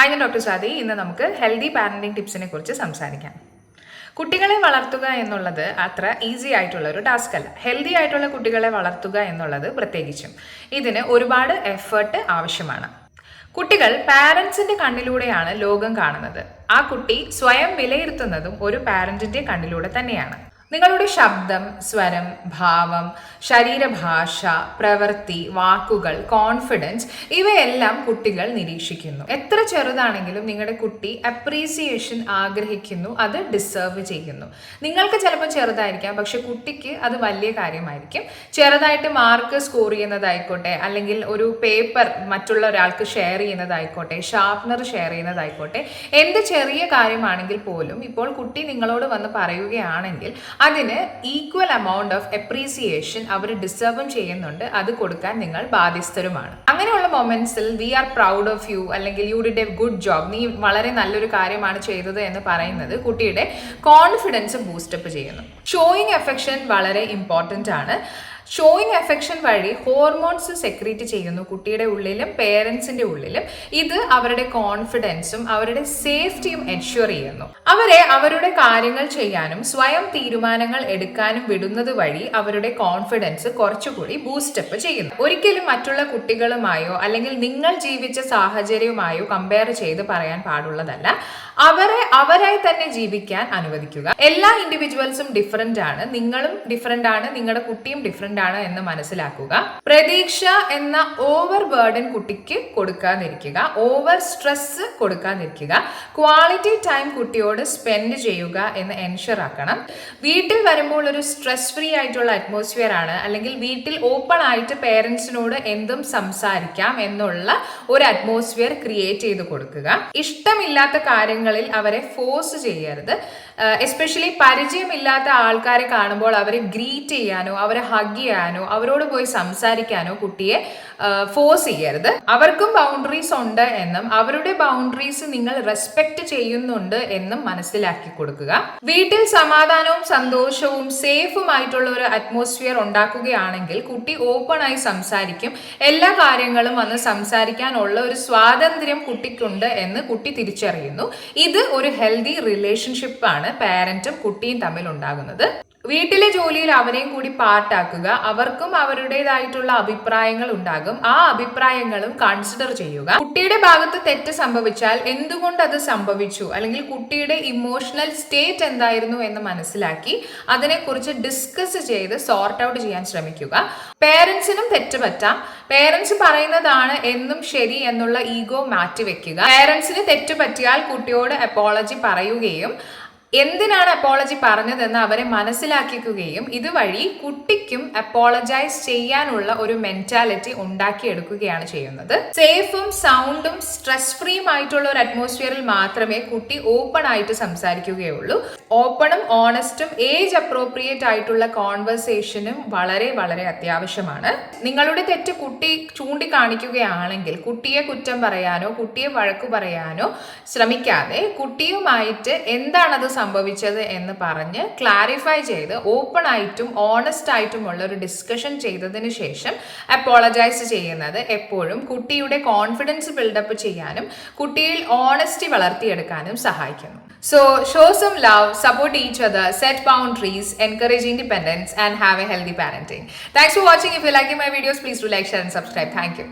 Hi ഞാൻ doctor Saadi ഇന്ന് നമുക്ക് ഹെൽത്തി പാരന്റിംഗ് ടിപ്സിനെ കുറിച്ച് സംസാരിക്കാം. കുട്ടികളെ വളർത്തുക എന്നുള്ളത് അത്ര ഈസി ആയിട്ടുള്ള ഒരു ടാസ്ക് അല്ല. ഹെൽത്തി ആയിട്ടുള്ള കുട്ടികളെ വളർത്തുക എന്നുള്ളത് പ്രത്യേകിച്ചും ഇതിന് ഒരുപാട് എഫേർട്ട് ആവശ്യമാണ്. കുട്ടികൾ പാരൻസിന്റെ കണ്ണിലൂടെയാണ് ലോകം കാണുന്നത്. ആ കുട്ടി സ്വയം വിലയിരുത്തുന്നതും ഒരു പാരന്റിന്റെ കണ്ണിലൂടെ തന്നെയാണ്. നിങ്ങളുടെ ശബ്ദം സ്വരം ഭാവം ശരീരഭാഷ പ്രവൃത്തി വാക്കുകൾ കോൺഫിഡൻസ് ഇവയെല്ലാം കുട്ടികൾ നിരീക്ഷിക്കുന്നു. എത്ര ചെറുതാണെങ്കിലും നിങ്ങളുടെ കുട്ടി അപ്രീസിയേഷൻ ആഗ്രഹിക്കുന്നു അത് ഡിസേർവ് ചെയ്യുന്നു. നിങ്ങൾക്ക് ചിലപ്പോൾ ചെറുതായിരിക്കാം പക്ഷെ കുട്ടിക്ക് അത് വലിയ കാര്യമായിരിക്കും. ചെറുതായിട്ട് മാർക്ക് സ്കോർ ചെയ്യുന്നതായിക്കോട്ടെ അല്ലെങ്കിൽ ഒരു പേപ്പർ മറ്റുള്ള ഒരാൾക്ക് ഷെയർ ചെയ്യുന്നതായിക്കോട്ടെ ഷാർപ്നർ ഷെയർ ചെയ്യുന്നതായിക്കോട്ടെ എന്ത് ചെറിയ കാര്യമാണെങ്കിൽ പോലും ഇപ്പോൾ കുട്ടി നിങ്ങളോട് വന്ന് പറയുകയാണെങ്കിൽ അതിന് ഈക്വൽ എമൗണ്ട് ഓഫ് എപ്രീസിയേഷൻ അവർ ഡിസേർവും ചെയ്യുന്നുണ്ട്. അത് കൊടുക്കാൻ നിങ്ങൾ ബാധ്യസ്ഥരുമാണ്. അങ്ങനെയുള്ള മൊമെന്റ്സിൽ we are proud of you അല്ലെങ്കിൽ you did a good job നീ വളരെ നല്ലൊരു കാര്യമാണ് ചെയ്തത് എന്ന് പറയുന്നത് കുട്ടിയുടെ കോൺഫിഡൻസ് ബൂസ്റ്റപ്പ് ചെയ്യുന്നു. ഷോയിങ് എഫെക്ഷൻ വളരെ ഇമ്പോർട്ടന്റ് ആണ്. ഷോയിങ് എഫെക്ഷൻ വഴി ഹോർമോൺസ് സെക്രീറ്റ് ചെയ്യുന്നു കുട്ടിയുടെ ഉള്ളിലും പേരൻസിന്റെ ഉള്ളിലും. ഇത് അവരുടെ കോൺഫിഡൻസും അവരുടെ സേഫ്റ്റിയും എൻഷുർ ചെയ്യുന്നു. അവരെ അവരുടെ കാര്യങ്ങൾ ചെയ്യാനും സ്വയം തീരുമാനങ്ങൾ എടുക്കാനും വിടുന്നത് വഴി അവരുടെ കോൺഫിഡൻസ് കുറച്ചുകൂടി ബൂസ്റ്റപ്പ് ചെയ്യുന്നു. ഒരിക്കലും മറ്റുള്ള കുട്ടികളുമായോ അല്ലെങ്കിൽ നിങ്ങൾ ജീവിച്ച സാഹചര്യവുമായോ കമ്പയർ ചെയ്ത് പറയാൻ പാടുള്ളതല്ല. അവരെ അവരായി തന്നെ ജീവിക്കാൻ അനുവദിക്കുക. എല്ലാ ഇൻഡിവിജ്വൽസും ഡിഫറെന്റ് ആണ്. നിങ്ങളും ഡിഫറെന്റ് ആണ്. നിങ്ങളുടെ കുട്ടിയും ആണ് എന്ന് മനസ്സിലാക്കുക. പ്രതീക്ഷ എന്ന ഓവർ ബേർഡൻ കുട്ടിക്ക് കൊടുക്കാതിരിക്കുക. ഓവർ സ്ട്രെസ് കൊടുക്കാതിരിക്കുക. ക്വാളിറ്റി ടൈം കുട്ടിയോട് സ്പെൻഡ് ചെയ്യുക എന്ന് എൻഷുർ ആക്കണം. വീട്ടിൽ വരുമ്പോൾ ഒരു സ്ട്രെസ് ഫ്രീ ആയിട്ടുള്ള അറ്റ്മോസ്ഫിയർ ആണ്. അല്ലെങ്കിൽ വീട്ടിൽ ഓപ്പൺ ആയിട്ട് പേരൻസിനോട് എന്തും സംസാരിക്കാം എന്നുള്ള ഒരു അറ്റ്മോസ്ഫിയർ ക്രിയേറ്റ് ചെയ്ത് കൊടുക്കുക. ഇഷ്ടമില്ലാത്ത കാര്യങ്ങളിൽ അവരെ ഫോഴ്സ് ചെയ്യരുത്. എസ്പെഷ്യലി പരിചയമില്ലാത്ത ആൾക്കാരെ കാണുമ്പോൾ അവരെ ഗ്രീറ്റ് ചെയ്യാനോ അവരെ ഹഗ് ചെയ്യാനോ അവരോട് പോയി സംസാരിക്കാനോ കുട്ടിയെ ഫോഴ്സ് ചെയ്യരുത്. അവർക്കും ബൗണ്ടറീസ് ഉണ്ട് എന്നും അവരുടെ ബൗണ്ടറീസ് നിങ്ങൾ റെസ്പെക്ട് ചെയ്യുന്നുണ്ട് എന്നും മനസ്സിലാക്കി കൊടുക്കുക. വീട്ടിൽ സമാധാനവും സന്തോഷവും സേഫുമായിട്ടുള്ള ഒരു അറ്റ്മോസ്ഫിയർ ഉണ്ടാക്കുകയാണെങ്കിൽ കുട്ടി ഓപ്പൺ ആയി സംസാരിക്കും. എല്ലാ കാര്യങ്ങളും വന്ന് സംസാരിക്കാനുള്ള ഒരു സ്വാതന്ത്ര്യം കുട്ടിക്കുണ്ട് എന്ന് കുട്ടി തിരിച്ചറിയുന്നു. ഇത് ഒരു ഹെൽത്തി റിലേഷൻഷിപ്പാണ് പാരന്റും കുട്ടിയും തമ്മിൽ ഉണ്ടാകുന്നത്. വീട്ടിലെ ജോലിയിൽ അവരെയും കൂടി പാർട്ടാക്കുക അവർക്കും അവരുടേതായിട്ടുള്ള അഭിപ്രായങ്ങൾ ഉണ്ടാകും. ആ അഭിപ്രായങ്ങളും കൺസിഡർ ചെയ്യുക. കുട്ടിയുടെ ഭാഗത്ത് തെറ്റ് സംഭവിച്ചാൽ എന്തുകൊണ്ട് അത് സംഭവിച്ചു? അല്ലെങ്കിൽ കുട്ടിയുടെ ഇമോഷണൽ സ്റ്റേറ്റ് എന്തായിരുന്നു എന്ന് മനസ്സിലാക്കി അതിനെക്കുറിച്ച് ഡിസ്കസ് ചെയ്ത് സോർട്ട് ഔട്ട് ചെയ്യാൻ ശ്രമിക്കുക. പേരൻസിനും തെറ്റ് പറ്റാം. പേരൻസ് പറയുന്നതാണ് എന്നും ശരി എന്നുള്ള ഈഗോ മാറ്റിവെക്കുക. പേരൻസിന് തെറ്റ് പറ്റിയാൽ കുട്ടിയോട് അപ്പോളജി പറയുകയും എന്തിനാണ് അപ്പോളജി പറഞ്ഞതെന്ന് അവരെ മനസ്സിലാക്കിക്കുകയും ഇതുവഴി കുട്ടിക്കും അപ്പോളജൈസ് ചെയ്യാനുള്ള ഒരു മെന്റാലിറ്റി ഉണ്ടാക്കിയെടുക്കുകയാണ് ചെയ്യുന്നത്. സേഫും സൗണ്ടും സ്ട്രെസ് ഫ്രീയും ആയിട്ടുള്ള ഒരു അറ്റ്മോസ്ഫിയറിൽ മാത്രമേ കുട്ടി ഓപ്പൺ ആയിട്ട് സംസാരിക്കുകയുള്ളൂ. ഓപ്പണും ഓണസ്റ്റും ഏജ് അപ്രോപ്രിയേറ്റ് ആയിട്ടുള്ള കോൺവെർസേഷനും വളരെ വളരെ അത്യാവശ്യമാണ്. നിങ്ങളുടെ തെറ്റ് കുട്ടി ചൂണ്ടിക്കാണിക്കുകയാണെങ്കിൽ കുട്ടിയെ കുറ്റം പറയാനോ കുട്ടിയെ വഴക്കു പറയാനോ ശ്രമിക്കാതെ കുട്ടിയുമായിട്ട് എന്താണത് സംഭവിച്ചത് എന്ന് പറഞ്ഞ് ക്ലാരിഫൈ ചെയ്ത് ഓപ്പൺ ആയിട്ടും ഓണസ്റ്റ് ആയിട്ടും ഉള്ള ഒരു ഡിസ്കഷൻ ചെയ്തതിന് ശേഷം അപ്പോളജൈസ് ചെയ്യുന്നത് എപ്പോഴും കുട്ടിയുടെ കോൺഫിഡൻസ് ബിൽഡപ്പ് ചെയ്യാനും കുട്ടിയിൽ ഓണസ്റ്റി വളർത്തിയെടുക്കാനും സഹായിക്കുന്നു. So show some love support each other set boundaries encourage independence and have a healthy parenting thanks for watching if you like my videos please to like share and subscribe thank you